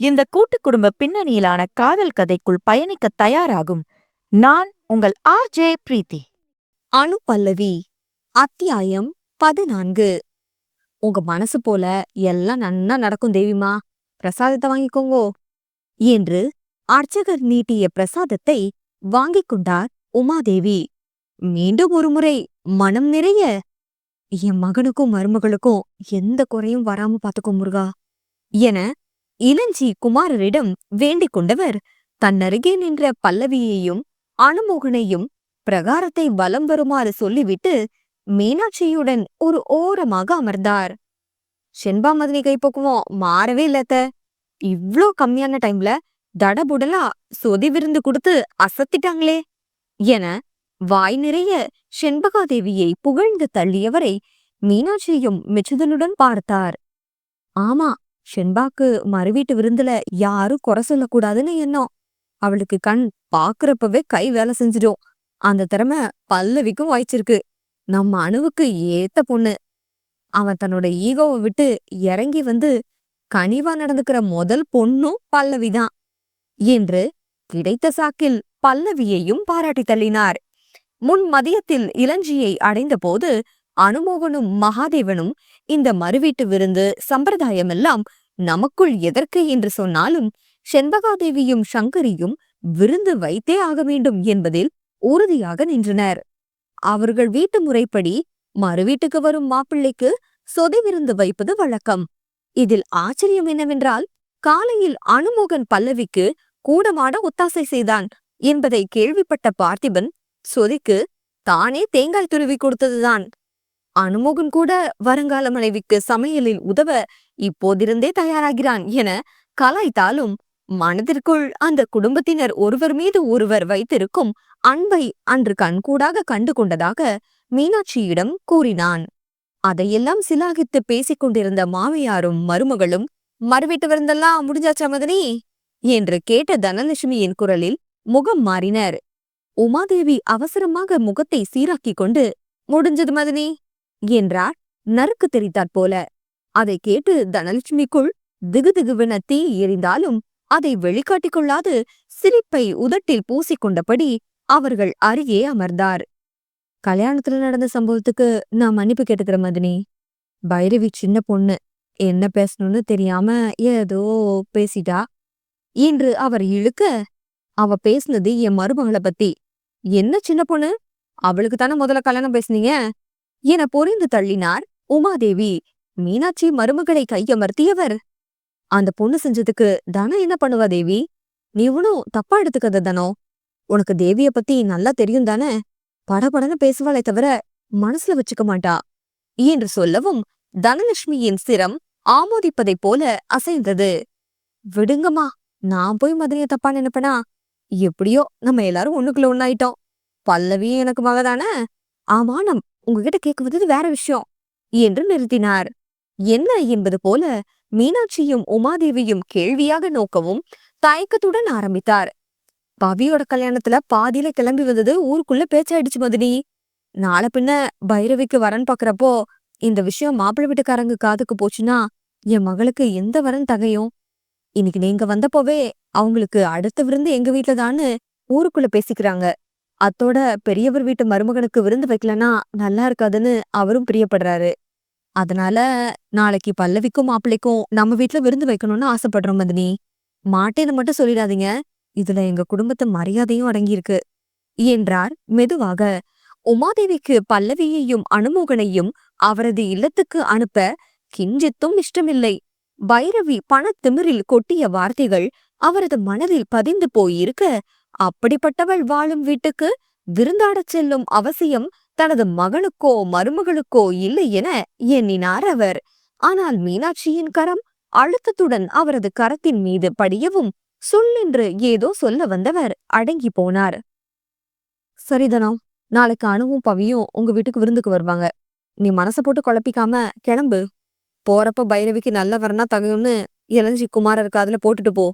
இந்த கூட்டு குடும்ப பின்னணியிலான காதல் கதைக்குள் பயணிக்க தயாராகும். நான் உங்கள் ஆர் ஜே பிரீத்தி. அணு பல்லவி அத்தியாயம் பதினான்கு. உங்க மனசு போல எல்லாம் நன்னா நடக்கும் தேவிமா. பிரசாதத்தை வாங்கிக்கோங்கோ. என்று அர்ச்சகர் நீட்டிய பிரசாதத்தை வாங்கிக் கொண்டார் உமாதேவி. மீண்டும் ஒருமுறை மனம் நிறைய. என் மகனுக்கும் மருமகளுக்கும் எந்த குறையும் வராம பாத்துக்கோ முருகா. என இளஞ்சி குமாரரிடம் வேண்டிக் கொண்டவர். தன்னருகே நின்ற பல்லவியையும் அனுமோகனையும் பிரகாரத்தை வலம் வருமாறு சொல்லிவிட்டு மீனாட்சியுடன் ஒரு ஓரமாக அமர்ந்தார். செண்பாமதினி கைப்பக்குவம் மாறவே இல்லத்த இவ்ளோ கம்மியான டைம்ல தடபுடலா சொதி விருந்து கொடுத்து அசத்திட்டாங்களே என வாய் நிறைய செண்பகாதேவியை புகழ்ந்து தள்ளியவரை மீனாட்சியும் மிச்சுதனுடன் பார்த்தார். ஆமா ஷென்பாக்கு மறுவீட்டு விருந்துல யாரும் குறை சொல்லக்கூடாதுன்னு எண்ணம். அவளுக்கு கண் பாக்குறப்பவே கை வேலை செஞ்சிடும். அந்த திறமை பல்லவிக்கும் வாய்ச்சிருக்கு. நம்ம அணுவுக்கு ஏத்த பொண்ணு. அவன் தன்னோட ஈகோவை விட்டு இறங்கி வந்து கனிவா நடந்துக்கிற முதல் பொண்ணும் பல்லவிதான். என்று கிடைத்த சாக்கில் பல்லவியையும் பாராட்டி தள்ளினார். முன் மதியத்தில் இளஞ்சியை அடைந்தபோது அனுமோகனும் மகாதேவனும் இந்த மறுவீட்டு விருந்து சம்பிரதாயமெல்லாம் நமக்குள் எதற்கு என்று சொன்னாலும் செண்பகாதேவியும் சங்கரியும் விருந்து வைத்தே ஆக வேண்டும் என்பதில் உறுதியாக நின்றனர். அவர்கள் வீட்டு முறைப்படி மறுவீட்டுக்கு வரும் மாப்பிள்ளைக்கு சொதி விருந்து வைப்பது வழக்கம். இதில் ஆச்சரியம் என்னவென்றால் காலையில் அனுமோகன் பல்லவிக்கு கூடமாட ஒத்தாசை செய்தான் என்பதை கேள்விப்பட்ட பார்த்திபன் சொதிக்கு தானே தேங்காய் துருவி கொடுத்ததுதான். அனுமோகன் கூட வருங்கால மனைவிக்கு சமையலில் உதவ இப்போதிருந்தே தயாராகிறான் என கலாய்த்தாலும் மனதிற்குள் அந்த குடும்பத்தினர் ஒருவர் மீது ஒருவர் வைத்திருக்கும் அன்பை அன்று கண்கூடாக கண்டு கொண்டதாக மீனாட்சியிடம் கூறினான். அதையெல்லாம் சிலாகித்து பேசிக் கொண்டிருந்த மாமியாரும் மருமகளும் மறவிட்டுவருந்தெல்லாம் முடிஞ்சாச்சா மதனி என்று கேட்ட தனலட்சுமியின் குரலில் முகம் மாறினர். உமாதேவி அவசரமாக முகத்தை சீராக்கிக் கொண்டு முடிஞ்சது மதனி என்றார். நறுக்கு தெரித்தாற் போல. அதை கேட்டு தனலட்சுமிக்குள் திகுதிகுவென தீ எரிந்தாலும் அதை வெளிக்காட்டிக் கொள்ளாது சிரிப்பை உதட்டில் பூசிக்கொண்டபடி அவர்கள் அருகே அமர்ந்தார். கல்யாணத்துல நடந்த சம்பவத்துக்கு நான் மன்னிப்பு கேட்டுக்கிற மதினி. பைரவி சின்ன பொண்ணு. என்ன பேசணும்னு தெரியாம ஏதோ பேசிட்டா? என்று அவர் இழுக்க அவ பேசுனது என் மருமகளை பத்தி. என்ன சின்ன பொண்ணு? அவளுக்கு தானே முதல்ல கல்யாணம் பேசுனீங்க? என பொறிந்து தள்ளினார் உமாதேவி. மீனாட்சி மருமகளை கையமர்த்தியவர். அந்த பொண்ணு செஞ்சதுக்கு தனம் என்ன பண்ணுவா தேவி? நீ ஒன்னும் தப்பா எடுத்துக்கத தனோ? உனக்கு தேவிய பத்தி நல்லா தெரியும் தானே? படபடன்னு பேசுவாளே தவிர மனசுல வச்சுக்க மாட்டா. என்று சொல்லவும் தனலட்சுமியின் சிரம் ஆமோதிப்பதைப் போல அசைந்தது. விடுங்கம்மா நான் போய் மதுரைய தப்பா நினைப்பனா? எப்படியோ நம்ம எல்லாரும் ஒண்ணுக்குள்ள ஒன்னாயிட்டோம் பல்லவியும் எனக்கு மகதானே? ஆமா நம் உங்ககிட்ட கேட்குவது வேற விஷயம் என்று நிறுத்தினார். என்ன என்பது போல மீனாட்சியும் உமாதேவியும் கேள்வியாக நோக்கவும் தயக்கத்துடன் ஆரம்பித்தார். பவியோட கல்யாணத்துல பாதியில கிளம்பி வந்தது ஊருக்குள்ள பேச்சாயிடுச்சு மதினி. நாளை பின்ன பைரவிக்கு வரன் பாக்குறப்போ இந்த விஷயம் மாப்பிள்ளை வீட்டுக்காரங்க காதுக்கு போச்சுன்னா என் மகளுக்கு எந்த வரன் தகையும். இன்னைக்கு நீங்க வந்தப்போவே அவங்களுக்கு அடுத்த விருந்து எங்க வீட்டுல தான்னு ஊருக்குள்ள பேசிக்கிறாங்க. அத்தோட பெரியவர் வீட்டு மருமகனுக்கு விருந்து வைக்கலனா நல்லா இருக்காதுன்னு அவரும் பிரியப்படுறாரு. அதனால நாளைக்கு பல்லவிக்கும் மாப்பிள்ளைக்கும் நம்ம வீட்ல விருந்து வைக்கணும்னு ஆசைப்படுறோம் மதினி மாட்டேன்னு மட்டும் சொல்லிடாதீங்க. இதுல எங்க குடும்பத்து மரியாதையும் அடங்கியிருக்கு. என்றார் மெதுவாக. உமாதேவிக்கு பல்லவியையும் அனுமோகனையும் அவரது இல்லத்துக்கு அனுப்ப கிஞ்சித்தும் இஷ்டமில்லை. பைரவி பணத்திமிரில் கொட்டிய வார்த்தைகள் அவரது மனதில் பதிந்து போயிருக்க அப்படிப்பட்டவள் வாழும் வீட்டுக்கு விருந்தாடச் செல்லும் அவசியம் தனது மகனுக்கோ மருமகளுக்கோ இல்லை என எண்ணினார் அவர். ஆனால் மீனாட்சியின் கரம் அழுத்தத்துடன் அவரது கரத்தின் மீது படியவும் சொல்லென்று ஏதோ சொல்ல வந்தவர் அடங்கி போனார். சரிதனம் நாளைக்கு அணுவும் பவியும் உங்க வீட்டுக்கு விருந்துக்கு வருவாங்க. நீ மனச போட்டு குழப்பிக்காம கிளம்பு. போறப்ப பைரவிக்கு நல்ல வரனா தகுன்னு இளஞ்சி குமாரர் காதுல போட்டுட்டு போ.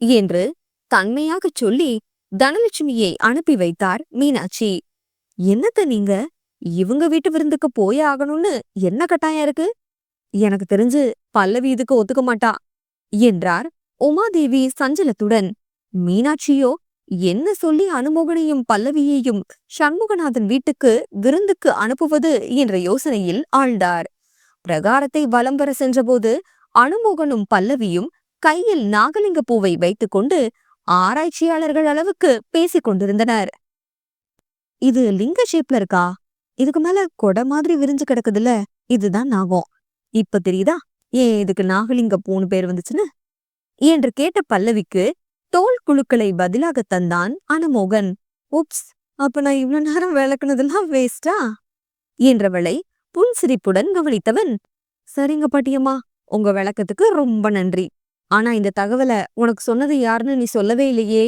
என்று தன்மையாகச் சொல்லி தனலட்சுமியை அனுப்பி வைத்தார் மீனாட்சி. என்னத்த நீங்க? இவங்க வீட்டு விருந்துக்கு போயே ஆகணும்னு என்ன கட்டாயம் இருக்கு? எனக்கு தெரிஞ்சு பல்லவி இதுக்கு ஒத்துக்க மாட்டா என்றார் உமாதேவி சஞ்சலத்துடன். மீனாட்சியோ என்ன சொல்லி அனுமோகனையும் பல்லவியையும் சண்முகநாதன் வீட்டுக்கு விருந்துக்கு அனுப்புவது என்ற யோசனையில் ஆழ்ந்தார். பிரகாரத்தை வலம் வர சென்றபோது அனுமோகனும் பல்லவியும் கையில் நாகலிங்க பூவை வைத்துக்கொண்டு ஆராய்ச்சியாளர்கள் அளவுக்கு பேசிக் கொண்டிருந்தனர். இது லிங்க ஷேப்ல இருக்கா? இதுக்கு மேல கொடை மாதிரி விரிஞ்சு கிடக்குதுல்ல? இதுதான் நாகம். இப்ப தெரியுதா? ஏன் இதுக்கு நாகலிங்க பூன்னு பேர் வந்துச்சுன்னு? என்று கேட்ட பல்லவிக்கு தோல் குழுக்களை பதிலாக தந்தான் அனுமோகன். உப்ஸ் அப்ப நான் இவ்வளவு நேரம் விளக்குனதெல்லாம் வேஸ்டா என்றவளை புன்சிரிப்புடன் கவனித்தவன் சரிங்க பாட்டியம்மா உங்க விளக்கத்துக்கு ரொம்ப நன்றி. ஆனா இந்த தகவலை உனக்கு சொன்னது யாருன்னு நீ சொல்லவே இல்லையே?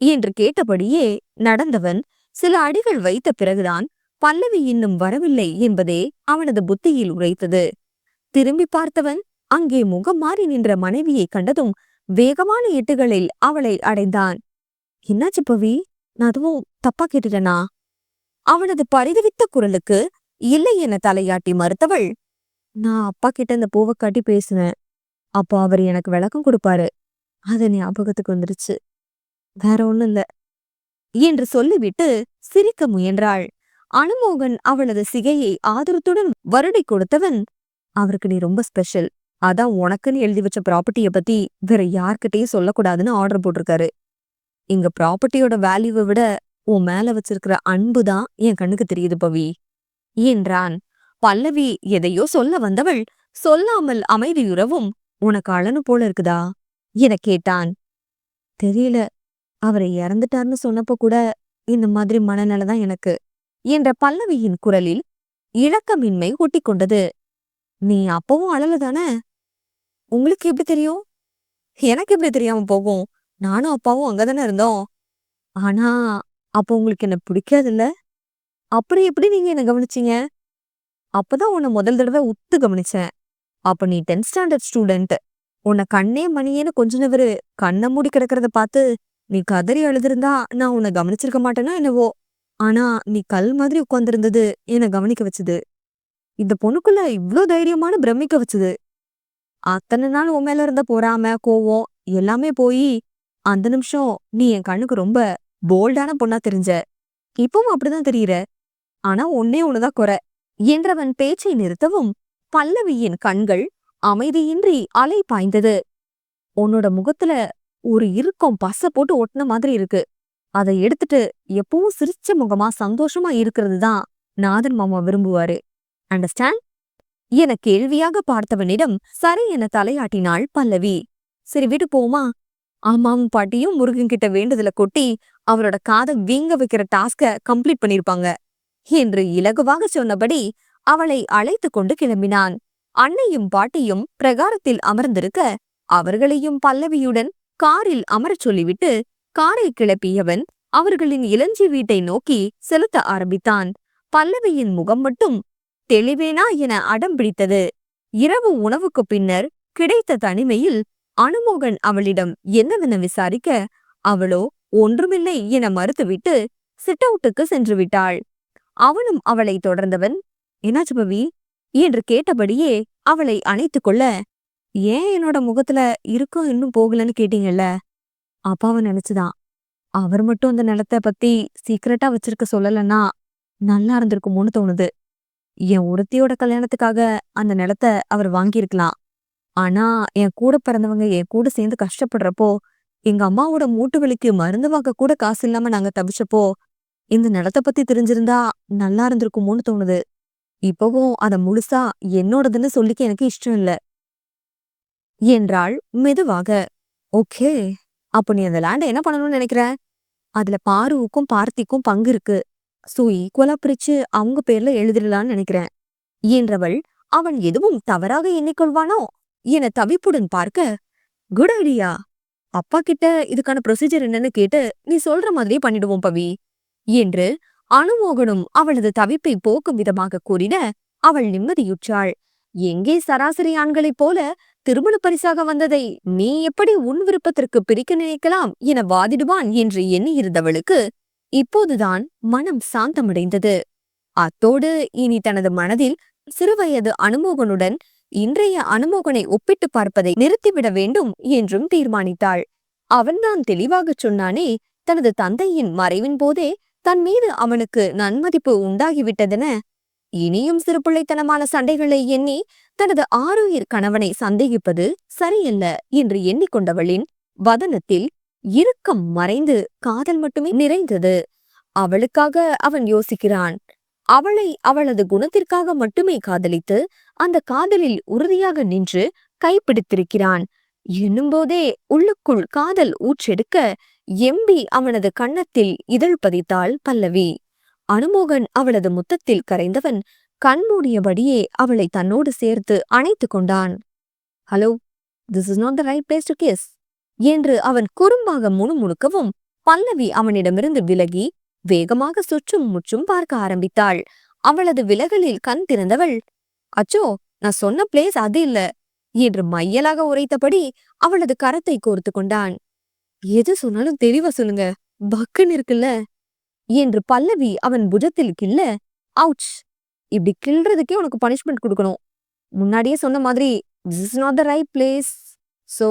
என்று கேட்டபடியே நடந்தவன் சில அடிகள் வைத்த பிறகுதான் பல்லவி இன்னும் வரவில்லை என்பதே அவனது புத்தியில் உரைத்தது. திரும்பி பார்த்தவன் அங்கே முகம் மாறி நின்ற மனைவியை கண்டதும் வேகமான எட்டுகளில் அவளை அடைந்தான். என்னாச்சு பவி? நான் அதுவும் தப்பா கேட்டுட்டனா? அவனது பரிதவித்த குரலுக்கு இல்லை என தலையாட்டி மறுத்தவள் நான் அப்பா கிட்ட இந்த பூவை காட்டி பேசினேன். அப்போ அவர் எனக்கு விளக்கம் கொடுப்பாரு. அது ஞாபகத்துக்கு வந்துருச்சு. வேற ஒண்ணும் இல்ல. என்று சொல்லிவிட்டு சிரிக்க முயன்றாள். அனுமோகன் அவளது சிகையை ஆதரத்துடன் வருடை கொடுத்தவன் அவருக்கு நீ ரொம்ப ஸ்பெஷல் அதான் உனக்குன்னு எழுதி வச்ச ப்ராப்பர்ட்டிய பத்தி வேற யார்கிட்டயும் சொல்லக்கூடாதுன்னு ஆர்டர் போட்டிருக்காரு. இங்க ப்ராப்பர்ட்டியோட வேல்யூவை விட உன் மேல வச்சிருக்கிற அன்பு தான் என் கண்ணுக்கு தெரியுது பவி என்றான். பல்லவி எதையோ சொல்ல வந்தவள் சொல்லாமல் அமைதியுறவும் உனக்கு அழனு போல இருக்குதா? என கேட்டான். தெரியல. அவரை இறந்துட்டார்னு சொன்னப்போ கூட இந்த மாதிரி மனநிலை தான் எனக்கு என்ற பல்லவியின் குரலில் இழக்கமின்மை ஒட்டிக்கொண்டது. நீ அப்பவும் அழல தானே? உங்களுக்கு எப்படி தெரியும்? எனக்கு எப்படி தெரியாம போகும்? நானும் அப்பாவும் அங்கதானே இருந்தோம். ஆனா அப்போ உங்களுக்கு என்ன பிடிக்காதுல்ல? அப்புறம் எப்படி நீங்க என்ன கவனிச்சீங்க? அப்பதான் உன்னை முதல் தடவை உத்து கவனிச்சேன். அப்ப நீ டென்த் ஸ்டாண்டர்ட் ஸ்டூடெண்ட் உன்னை கண்ணே மணியேன்னு கொஞ்ச நவரு கண்ணை மூடி கிடக்கிறத பார்த்து நீ கதறி அழுதிருந்தா நான் உன்னை கவனிச்சிருக்க மாட்டேனா என்னவோ? ஆனா நீ கல் மாதிரி உட்காந்துருந்தது என்னை கவனிக்க வச்சது. இந்த பொண்ணுக்குள்ள இவ்ளோ தைரியமான பிரமிக்க வச்சது. அத்தனை நாள் உன் மேல இருந்த பொறாம கோவம் எல்லாமே போய் அந்த நிமிஷம் நீ என் கண்ணுக்கு ரொம்ப போல்டான பொண்ணா தெரிஞ்ச. இப்பவும் அப்படிதான் தெரியுற. ஆனா ஒன்னே ஒண்ணுதான் குறை. என்றவன் பேச்சை நிறுத்தவும் பல்லவியின் கண்கள் அமைதியின்றி அலை பாய்ந்தது. உன்னோட முகத்துல ஒரு இறுக்கம் பச போட்டு ஒட்டின மாதிரி இருக்கு. அதை எடுத்துட்டு எப்பவும் சிரிச்ச முகமா சந்தோஷமா இருக்கிறது தான் நாதன் மாமா விரும்புவாரு. அண்டர்ஸ்டாண்ட் என கேள்வியாக பார்த்தவனிடம் சரி என தலையாட்டினாள் பல்லவி. சரி வீட்டுக்கு போமா அம்மாவும் பாட்டியும் முருகன் கிட்ட வேண்டுதல கொட்டி அவரோட காதை வீங்க வைக்கிற டாஸ்க கம்ப்ளீட் பண்ணிருப்பாங்க என்று இலகுவாக சொன்னபடி அவளை அழைத்து கொண்டு கிளம்பினான். அன்னையும் பாட்டியும் பிரகாரத்தில் அமர்ந்திருக்க அவர்களையும் பல்லவியுடன் காரில் அமரச் சொல்லிவிட்டு காரை கிளப்பியவன் அவர்களின் இளஞ்சி வீட்டை நோக்கி செலுத்த ஆரம்பித்தான். பல்லவியின் முகம் மட்டும் தெளிவேனா என அடம் பிடித்தது. இரவு உணவுக்கு பின்னர் கிடைத்த தனிமையில் அனுமோகன் அவளிடம் என்னவென விசாரிக்க அவளோ ஒன்றுமில்லை என மறுத்துவிட்டு சிட்டவுட்டுக்கு சென்று விட்டாள் அவனும் அவளை தொடர்ந்தவன் என்னாச்சு பவி? என்று கேட்டபடியே அவளை அணைத்துக் கொள்ள ஏன் என்னோட முகத்துல இருக்கும் இன்னும் போகலன்னு கேட்டீங்கல்ல? அப்பாவை நினைச்சுதான். அவர் மட்டும் அந்த நிலத்தை பத்தி சீக்கிரட்டா வச்சிருக்க சொல்லலன்னா நல்லா இருந்திருக்குமோன்னு தோணுது. என் ஒருத்தியோட கல்யாணத்துக்காக அந்த நிலத்தை அவர் வாங்கியிருக்கலாம். ஆனா என் கூட பிறந்தவங்க என் கூட சேர்ந்து கஷ்டப்படுறப்போ எங்க அம்மாவோட மூட்டு வலிக்கு மருந்து வாங்க கூட காசு இல்லாம நாங்க தவிச்சப்போ இந்த நிலத்தை பத்தி தெரிஞ்சிருந்தா நல்லா இருந்திருக்குமோன்னு தோணுது. இப்பவும் அத முழுசா என்னோடதுன்னு சொல்லிக்க எனக்கு இஷ்டம் இல்ல என்றாள் மெதுவாக. ஓகே அப்ப நீ அந்த லேண்ட என்ன பண்ணணும்னு நினைக்கிற? அதுல பாருவுக்கும் பார்த்திக்கும் பங்கு இருக்கு. சோ ஈக்குவலா பிரிச்சு அவங்க பேர்ல எழுதிடலான்னு நினைக்கிறேன். என்றவள் அவன் எதுவும் தவறாக எண்ணிக்கொள்வானோ? என தவிப்புடன் பார்க்க. குட் ஐடியா அப்பா கிட்ட இதுக்கான ப்ரொசீஜர் என்னன்னு கேட்டு நீ சொல்ற மாதிரியே பண்ணிடுவோம் பவி. என்று அனுமோகனும் அவளது தவிப்பை போக்கும் விதமாக கூறிட அவள் நிம்மதியுற்றாள். எங்கே சராசரி ஆண்களைப் போல திருமண பரிசாக வந்ததை நீ எப்படி உன் விருப்பத்திற்கு பிரிக்க நினைக்கலாம் என வாதிடுவான்? என்று எண்ணியிருந்தவளுக்கு இப்போதுதான் மனம் சாந்தமடைந்தது. அத்தோடு இனி தனது மனதில் சிறுவயது அனுமோகனுடன் இன்றைய அனுமோகனை ஒப்பிட்டு பார்ப்பதை நிறுத்திவிட வேண்டும் என்றும் தீர்மானித்தாள். அவன்தான் தெளிவாகச் சொன்னானே தனது தந்தையின் மறைவின் போதே தன் மீது அவனுக்கு நன்மதிப்பு உண்டாகிவிட்டதென இனியும் சிறுபிள்ளைத்தனமான சண்டைகளை எண்ணி தனது ஆரோயிர் கணவனை சந்தேகிப்பது சரியல்ல என்று எண்ணிக்கொண்டவளின் வதனத்தில் இறுக்கம் மறைந்து காதல் மட்டுமே நிறைந்தது. அவளுக்காக அவன் யோசிக்கிறான். அவளை அவளது குணத்திற்காக மட்டுமே காதலித்து அந்த காதலில் உறுதியாக நின்று கைப்பிடித்திருக்கிறான். என்னும்போதே உள்ளுக்குள் காதல் ஊற்றெடுக்க எம்பி அவனது கன்னத்தில் இதழ் பதித்தாள் பல்லவி. அனுமோகன் அவளது முத்தத்தில் கரைந்தவன் கண்மூடியபடியே அவளை தன்னோடு சேர்த்து அணைத்து கொண்டான். Hello this is not the right place to kiss என்று அவன் குறும்பாக முணுமுணுக்கவும் பல்லவி அவனிடமிருந்து விலகி வேகமாக சுற்றும் முற்றும் பார்க்க ஆரம்பித்தாள். அவளது விலகலில் கண் திறந்தவள் அச்சோ நான் சொன்ன பிளேஸ் அது இல்ல என்று மையலாக உரைத்தபடி அவளது கரத்தை கோர்த்து கொண்டான். எது சொன்னாலும் தெளிவா சொல்லுங்க. பக்குன்னு இருக்குல்ல? என்று பல்லவி அவன் புஜத்தில் கிள்ள அவுச் இப்படி கிள்றதுக்கே உனக்கு பனிஷ்மெண்ட் கொடுக்கணும். முன்னாடியே சொன்ன மாதிரி this is not the right place so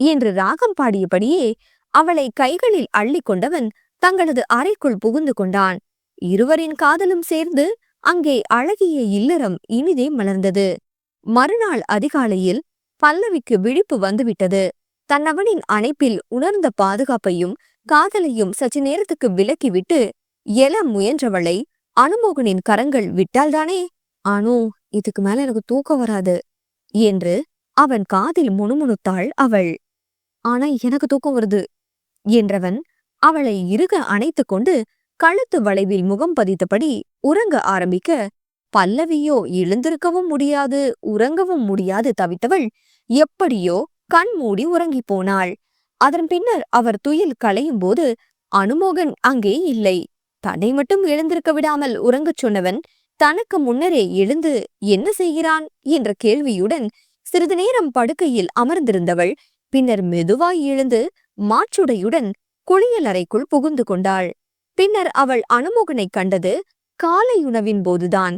என்று ராகம் பாடியபடியே அவளை கைகளில் அள்ளி கொண்டவன் தங்களது அறைக்குள் புகுந்து கொண்டான். இருவரின் காதலும் சேர்ந்து அங்கே அழகிய இல்லறம் இனிதே மலர்ந்தது. மறுநாள் அதிகாலையில் பல்லவிக்கு விழிப்பு வந்துவிட்டது. தன்னவனின் அணைப்பில் உணர்ந்த பாதுகாப்பையும் காதலையும் சற்று நேரத்துக்கு விலக்கிவிட்டு எல முயன்றவளை அனுமோகனின் கரங்கள் விட்டால்தானே? அனு இதுக்கு மேல எனக்கு தூக்கம் வராது என்று அவன் காதில் முணுமுணுத்தாள் அவள். ஆனா எனக்கு தூக்கம் வருது என்றவன் அவளை இறுக அணைத்துக் கொண்டு கழுத்து வளைவில் முகம் பதித்தபடி உறங்க ஆரம்பிக்க பல்லவியோ எழுந்திருக்கவும் முடியாது உறங்கவும் முடியாது தவித்தவள் எப்படியோ கண் மூடி உறங்கிப் போனாள் அதன் பின்னர் அவர் துயில் களையும் போது அனுமோகன் அங்கே இல்லை. தன்னை மட்டும் எழுந்திருக்க விடாமல் உறங்கச் சொன்னவன் தனக்கு முன்னரே எழுந்து என்ன செய்கிறான்? என்ற கேள்வியுடன் சிறிது நேரம் படுக்கையில் அமர்ந்திருந்தவள் பின்னர் மெதுவாய் எழுந்து மாற்றுடையுடன் குளியல் அறைக்குள் புகுந்து கொண்டாள். பின்னர் அவள் அனுமோகனைக் கண்டது காலை உணவின் போதுதான்.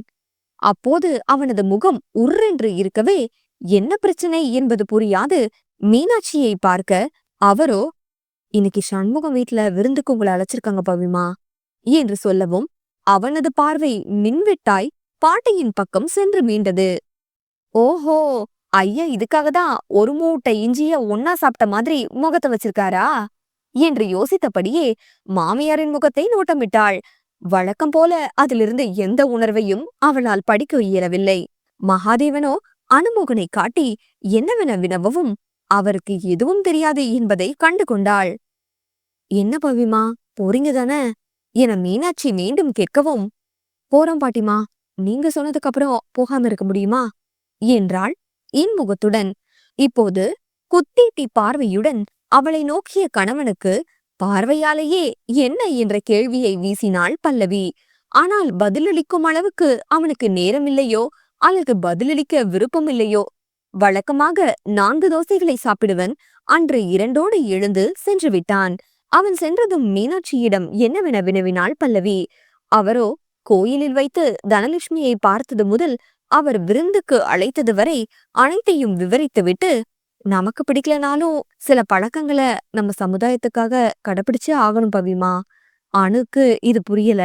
அப்போது அவனது முகம் உர்ரென்று இருக்கவே என்ன பிரச்சனை? என்பது புரியாது. மீனாட்சியை பார்க்க அவரோ இன்னைக்கு சண்முகம் வீட்ல விருந்துக்கு உங்களை அழைச்சிருக்காங்க பவிமா என்று சொல்லவும் அவனது பார்வை மின்வெட்டாய் பாட்டியின் பக்கம் சென்று மீண்டது ஓஹோ! ஐயா இதுக்காக தான் ஒரு மூட்டை இஞ்சிய ஒன்னா சாப்பிட்ட மாதிரி முகத்தை வச்சிருக்காரா? என்று யோசித்தபடியே மாமியாரின் முகத்தை நோட்டமிட்டாள். வழக்கம் போல அதிலிருந்து எந்த உணர்வையும் அவளால் படிக்க இயலவில்லை. மகாதேவனோ அனுமோகனை காட்டி என்னவென வினவவும்? அவருக்கு எதுவும் தெரியாது என்பதை கண்டு கொண்டாள். என்ன பவிமா போறீங்க தானே? என மீனாட்சி மீண்டும் கேட்கவும் போறோம் பாட்டிமா நீங்க சொன்னதுக்கு அப்புறம் போகாம இருக்க முடியுமா? என்றாள் இன்முகத்துடன். இப்போது குத்தீட்டி பார்வையுடன் அவளை நோக்கிய கணவனுக்கு பார்வையாலேயே என்ன என்ற கேள்வியை வீசினாள் பல்லவி. ஆனால் பதிலளிக்கும் அளவுக்கு அவனுக்கு நேரமில்லையோ அல்லது பதிலளிக்க விருப்பமில்லையோ வழக்கமாக நான்கு தோசைகளை சாப்பிடுவன். அன்று இரண்டோடு எழுந்து சென்று விட்டான். அவன் சென்றதும் மீனாட்சியிடம் என்னவென வினவினாள் பல்லவி. அவரோ கோயிலில் வைத்து தனலட்சுமியை பார்த்தது முதல் அவர் விருந்துக்கு அழைத்தது வரை அனைத்தையும் விவரித்துவிட்டு நமக்கு பிடிக்கலனாலும் சில பழக்கங்களை நம்ம சமுதாயத்துக்காக கடைபிடிச்சே ஆகணும் பவிமா. அணுக்கு இது புரியல.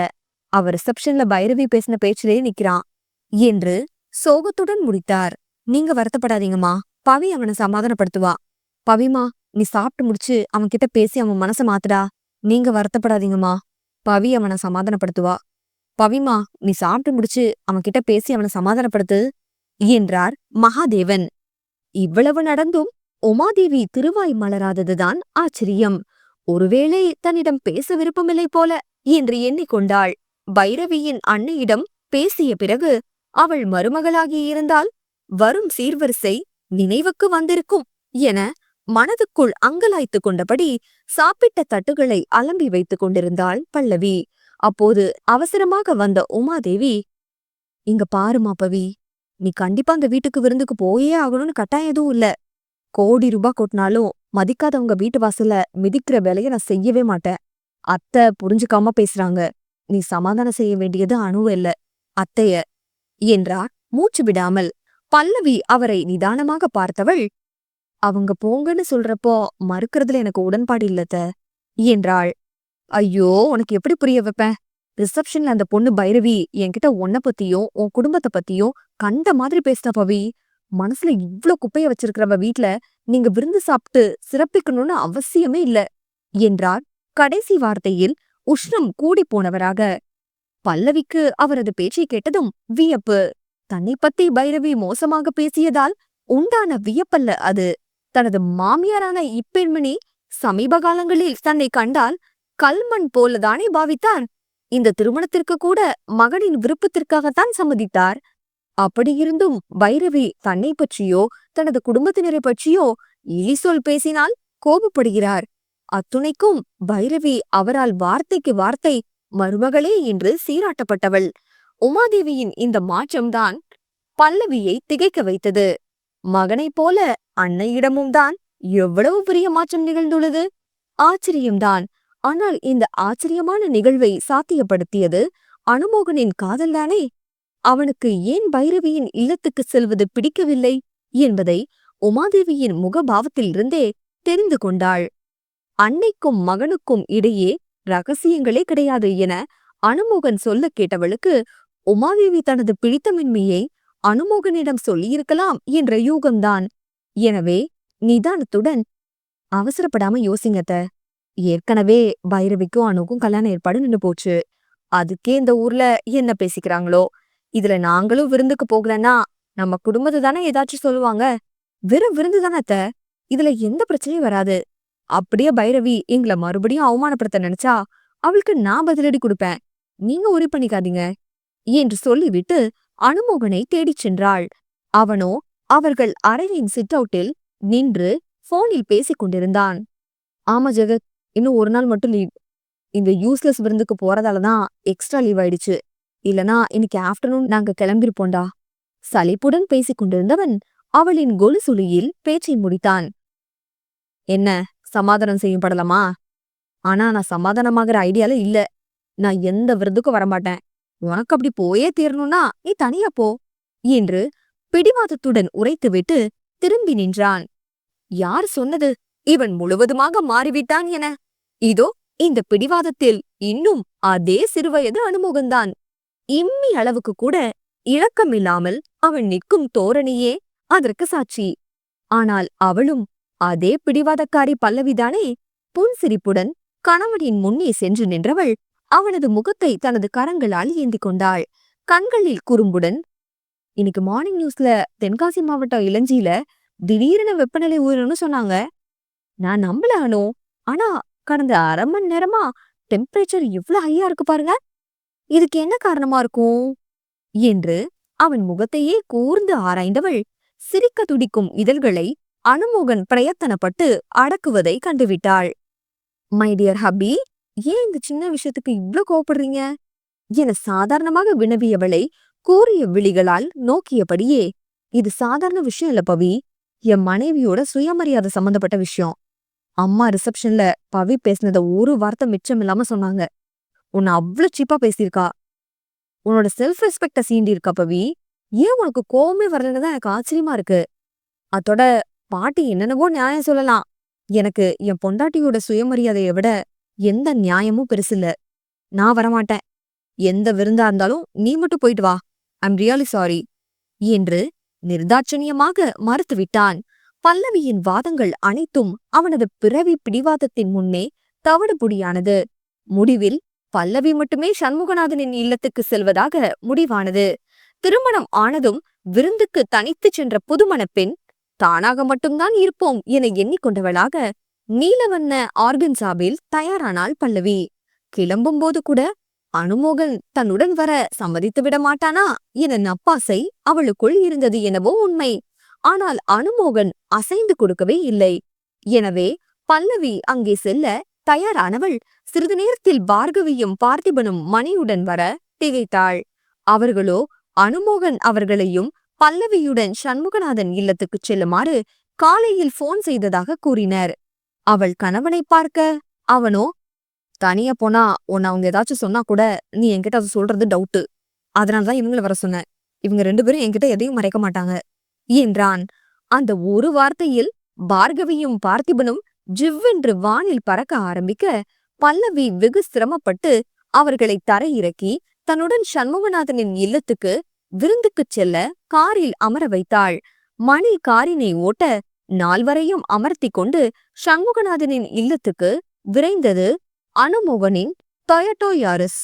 அவர் ரிசப்ஷன்ல பைரவி பேசின பேச்சிலே நிக்கிறான் என்று சோகத்துடன் முடித்தார். நீங்க வருத்தப்படாதீங்கம்மா. பவி அவனை சமாதானப்படுத்துவா. பவிமா நீ சாப்பிட்டு முடிச்சு அவன் கிட்ட பேசி அவன் மனசை மாத்துடா. நீங்க வருத்தப்படாதீங்கம்மா. பவி அவனை சமாதானப்படுத்துவா. பவிமா நீ சாப்பிட்டு முடிச்சு அவன் கிட்ட பேசி அவனை சமாதானப்படுத்து என்றார் மகாதேவன். இவ்வளவு நடந்தும் உமாதேவி திருவாய் மலராததுதான் ஆச்சரியம். ஒருவேளை தன்னிடம் பேச விருப்பமில்லை போல என்று எண்ணிக்கொண்டாள். பைரவியின் அன்னையிடம் பேசிய பிறகு அவள் மருமகளாகி இருந்தால் வரும் சீர்வரிசை நினைவுக்கு வந்திருக்கும் என மனதுக்குள் அங்கலாய்த்துக் கொண்டபடி சாப்பிட்ட தட்டுகளை அலம்பி வைத்துக் கொண்டிருந்தாள் பல்லவி. அப்போது அவசரமாக வந்த உமாதேவி இங்க பாருமா பவி நீ கண்டிப்பா அந்த வீட்டுக்கு விருந்துக்கு போயே ஆகணும்னு கட்டாயம் எதுவும் இல்ல. கோடி ரூபாய் கொட்டினாலும் மதிக்காதவங்க வீட்டு வாசல்ல மிதிக்கிற வேலைய நான் செய்யவே மாட்டேன். அத்தை புரிஞ்சுக்காம பேசுறாங்க. நீ சமாதானம் செய்ய வேண்டியது அணுவ இல்ல. அத்தைய என்றார். மூச்சு விடாமல் பல்லவி அவரை நிதானமாக பார்த்தவள் அவங்க போங்கன்னு சொல்றப்போ மறுக்கறதுல எனக்கு உடன்பாடு இல்லத்த என்றாள். ஐயோ உனக்கு எப்படி புரிய வைப்பேன்? ரிசப்ஷன்ல அந்த பொண்ணு பைரவி என்கிட்ட உன்ன பத்தியும் உன் குடும்பத்தை பத்தியும் கண்ட மாதிரி பேசின பவி மனசுல இவ்ளோ குப்பைய வச்சிருக்கிறவ வீட்ல நீங்க விருந்து சாப்பிட்டு சிறப்பிக்கணும்னு அவசியமே இல்ல என்றார். கடைசி வார்த்தையில் உஷ்ணம் கூடி போனவராக பல்லவிக்கு அவரது பேச்சை கேட்டதும் வியப்பு தன்னை பத்தி பைரவி மோசமாக பேசியதால் உண்டான வியப்பல்ல அது. தனது மாமியாரான இப்பெண்மணி சமீப காலங்களில் தன்னை கண்டால் கல்மண் போலதானே பாவித்தார். இந்த திருமணத்திற்கு கூட மகனின் விருப்பத்திற்காகத்தான் சம்மதித்தார். அப்படியிருந்தும் பைரவி தன்னை பற்றியோ தனது குடும்பத்தினரை பற்றியோ இழிசொல் பேசினால் கோபப்படுகிறார். அத்துணைக்கும் பைரவி அவரால் வார்த்தைக்கு வார்த்தை மருமகளே என்று சீராட்டப்பட்டவள். உமாதேவியின் இந்த மாற்றம்தான் பல்லவியை திகைக்க வைத்தது. மகனைப் போல அன்னையிடமும் தான் எவ்வளவு பெரிய மாற்றம் நிகழ்ந்துள்ளது? ஆச்சரியம்தான். ஆனால் இந்த ஆச்சரியமான நிகழ்வை சாத்தியப்படுத்தியது அனுமோகனின் காதல்தானே? அவனுக்கு ஏன் பைரவியின் இல்லத்துக்கு செல்வது பிடிக்கவில்லை என்பதை உமாதேவியின் முகபாவத்திலிருந்தே தெரிந்து கொண்டாள். அன்னைக்கும் மகனுக்கும் இடையே ரகசியங்களே கிடையாது என அனுமோகன் சொல்ல கேட்டவளுக்கு உமாதேவி தனது பிடித்தமின்மையை அனுமோகனிடம் சொல்லியிருக்கலாம் என்ற யூகம்தான். எனவே நிதானத்துடன் அவசரப்படாம யோசிங்கத்த ஏற்கனவே பைரவிக்கும் அணுக்கும் கல்யாண ஏற்பாடு நின்னு போச்சு. அதுக்கே இந்த ஊர்ல என்ன பேசிக்கிறாங்களோ? இதுல நாங்களும் விருந்துக்கு போகலன்னா நம்ம குடும்பத்தை தானே ஏதாச்சும் சொல்லுவாங்க. வெறும் விருந்து தானே அத்த. இதுல எந்த பிரச்சனையும் வராது. அப்படியே பைரவி எங்களை மறுபடியும் அவமானப்படுத்த நினைச்சா அவளுக்கு நான் பதிலடி கொடுப்பேன். நீங்க உரி பண்ணிக்காதீங்க. என்று சொல்லிவிட்டு அனுமோகனை தேடிச் சென்றாள். அவனோ அவர்கள் அறையின் சிட் அவுட்டில் நின்று போனில் பேசிக் கொண்டிருந்தான். ஆமா ஜெகத் இன்னும் ஒரு நாள் மட்டும் லீவ் இந்த யூஸ்லெஸ் விருந்துக்கு போறதாலதான் எக்ஸ்ட்ரா லீவ் ஆயிடுச்சு. இல்லனா இன்னைக்கு ஆஃப்டர்நூன் நாங்க கிளம்பிருப்போண்டா சலிப்புடன் பேசிக் கொண்டிருந்தவன் அவளின் கொலுசுலியில் பேச்சை முடித்தான். என்ன சமாதானம் செய்யும் ஆனா நான் சமாதானமாகிற ஐடியால இல்ல. நான் எந்த விருதுக்கும் வரமாட்டேன். உனக்கு அப்படி போயே தீரணும்னா நீ தனியா போ என்று பிடிவாதத்துடன் உரைத்துவிட்டு திரும்பி நின்றான். யார் சொன்னது? இவன் முழுவதுமாக மாறிவிட்டான் என. இதோ இந்த பிடிவாதத்தில் இன்னும் அதே சிறுவயது அனுமுகந்தான். இம்மி அளவுக்கு கூட இழக்கமில்லாமல் அவன் நிற்கும் தோரணியே அதற்கு சாட்சி. ஆனால் அவளும் அதே பிடிவாதக்காரி பல்லவிதானே? புன்சிரிப்புடன் கணவனின் முன்னே சென்று நின்றவள் அவனது முகத்தை தனது கரங்களால் ஏந்திக் கொண்டாள். கண்களில் குறும்புடன் இன்னைக்கு மார்னிங் நியூஸ்ல தென்காசி மாவட்டம் இளஞ்சியில திடீரென வெப்பநிலை உயரும்னு சொன்னாங்க. நான் நம்பல அனு. ஆனா கடந்த அரை மணி நேரமா டெம்பரேச்சர் இவ்ளோ ஹையா இருக்கு பாருங்க. இதுக்கு என்ன காரணமா இருக்கும்? என்று அவன் முகத்தையே கூர்ந்து ஆராய்ந்தவள் சிரிக்க துடிக்கும் இதழ்களை அனுமோகன் பிரயத்தனப்பட்டு அடக்குவதை கண்டுவிட்டாள். மை டியர் ஹப்பி ஏன் இந்த சின்ன விஷயத்துக்கு இவ்ளோ கோபப்படுறீங்க என சாதாரணமாக வினவியவளை கூறிய விழிகளால் நோக்கியபடியே இது சாதாரண விஷயம் இல்ல பவி. என் மனைவியோட சுயமரியாதை சம்பந்தப்பட்ட விஷயம். அம்மா ரிசப்ஷன்ல பவி பேசினத ஒரு வார்த்தை மிச்சம் இல்லாம சொன்னாங்க. உன்னை அவ்ளோ சீப்பா பேசியிருக்கா. உன்னோட செல்ஃப் ரெஸ்பெக்ட சீண்டி இருக்கா பவி? ஏன் உனக்கு கோவமே வரலன்னு தான் எனக்கு ஆச்சரியமா இருக்கு. அதோட பாட்டி என்னென்னவோ நியாயம் சொல்லலாம். எனக்கு என் பொண்டாட்டியோட சுயமரியாதையை விட எந்த நியாயமும் பெருசில்ல நான் வரமாட்டேன். எந்த விருந்தா இருந்தாலும் நீ மட்டும் போயிட்டு வா. ஐம் ரியலி சாரி என்று நிர்தாட்சணியமாக மறுத்துவிட்டான் பல்லவியின் வாதங்கள் அனைத்தும் அவனது பிறவி பிடிவாதத்தின் முன்னே தவிடுபுடியானது. முடிவில் பல்லவி மட்டுமே சண்முகநாதனின் இல்லத்துக்கு செல்வதாக முடிவானது. திருமணம் ஆனதும் விருந்துக்கு தனித்துச் சென்ற புதுமணப் பெண் தானாக மட்டும்தான் இருப்போம் என எண்ணிக்கொண்டவளாக நீலவண்ண ஆர்கன்சாவில் தயாரானாள் பல்லவி. கிளம்பும்போது கூட அனுமோகன் தன்னுடன் வர சம்மதித்து விட மாட்டானா? என நப்பாசை அவளுக்குள் இருந்தது எனவோ உண்மை. ஆனால் அனுமோகன் அசைந்து கொடுக்கவே இல்லை. எனவே பல்லவி அங்கே செல்ல தயாரானவள் சிறிது நேரத்தில் பார்கவியும் பார்த்திபனும் மணியுடன் வர திகைத்தாள். அவர்களோ அனுமோகன் அவர்களையும் பல்லவியுடன் சண்முகநாதன் இல்லத்துக்குச் செல்லுமாறு காலையில் போன் செய்ததாக கூறினர். அவள் கணவனை பார்க்க அவனோ தனியா போனா உன்னை அவங்க ஏதாச்சும் சொன்னா கூட நீ என்கிட்ட அதை சொல்றது டவுட்டு அதனாலதான் இவங்கள வர சொன்னேன் இவங்க ரெண்டு பேரும் என்கிட்ட எதையும் மறைக்க மாட்டாங்க. என்றான். அந்த ஒரு வார்த்தையில் பார்கவியும் பார்த்திபனும் ஜிவ்வென்று வானில் பறக்க ஆரம்பிக்க பல்லவி வெகு சிரமப்பட்டு அவர்களை தரையிறக்கி தன்னுடன் சண்முகநாதனின் இல்லத்துக்கு விருந்துக்குச் செல்ல காரில் அமர வைத்தாள். மணி காரினை ஓட்ட நால்வரையும் அமர்த்திக் கொண்டு சண்முகநாதனின் இல்லத்துக்கு விரைந்தது அனுமோகனின் டொயட்டோ யாரிஸ்